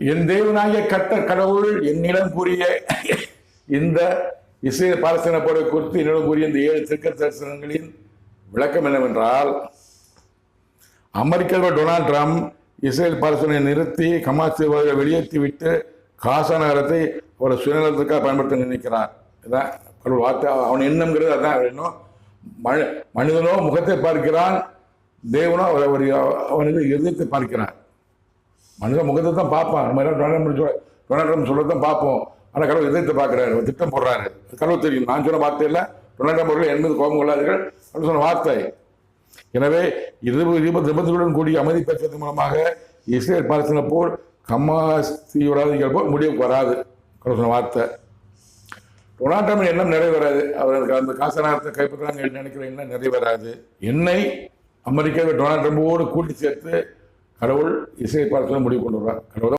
என் தேவனாகிய கட்ட கடவுள் என்னிடம் கூறிய இந்த இசை பாரசனப்படை குறித்து என்னிடம் கூறிய இந்த ஏழு திருக்க தரிசனங்களின் விளக்கம் என்னவென்றால் அமெரிக்காவில் டொனால்ட் ட்ரம்ப் இஸ்ரேல் பாலஸ்தீனை நிறுத்தி கமாஸ் தீவிரவாதிகளை வெளியேற்றிவிட்டு காசா நகரத்தை ஒரு சுயநலத்துக்காக பயன்படுத்த நினைக்கிறார். இதான் கடவுள் வார்த்தை. அவன் எண்ணம்ங்கிறது அதான் இன்னும் மனி மனிதனோ முகத்தை பார்க்கிறான் தேவனோ அவரை அவர் அவனுக்கு எதிர்த்து பார்க்கிறான் மனுஷன் முகத்தை தான் பார்ப்பான். நம்ம எல்லாம் டொனால்ட் ட்ரம்ப் சொல்ல டொனால்ட் ட்ரம்ப் சொல்ல தான் பார்ப்போம். ஆனால் கடவுள் இதயத்தை பார்க்குறாரு? திட்டம் போடுறாரு. கடவுள் தெரியும். நான் சொன்ன வார்த்தை இல்லை. டொனால்ட் ட்ரம்ப் அவர்கள் என் கோபம் கொள்ளாதீர்கள். அப்படின்னு சொன்ன வார்த்தை. எனவே இருபது இருபது நிபந்தனைகளுடன் கூடிய அமைதி பேச்சுவதன் மூலமாக இஸ்ரேல் பாலஸ்தீன போல் கமாஸ் தீவிரவாதிகள் போல் முடிவுக்கு வராது. கடவுள் சொன்ன வார்த்தை. டொனால்ட் ட்ரம்ப் எண்ணம் நிறைவேறாது. அவர் அந்த காசநாதத்தை கைப்பற்றாங்க நினைக்கிற எண்ணம் நிறைவேறாது. என்னை அமெரிக்காவை டொனால்ட் ட்ரம்போடு கூட்டி சேர்த்து கடவுள் இசையை பார்த்து முடிவு கொண்டு வர்றார். கடவுள்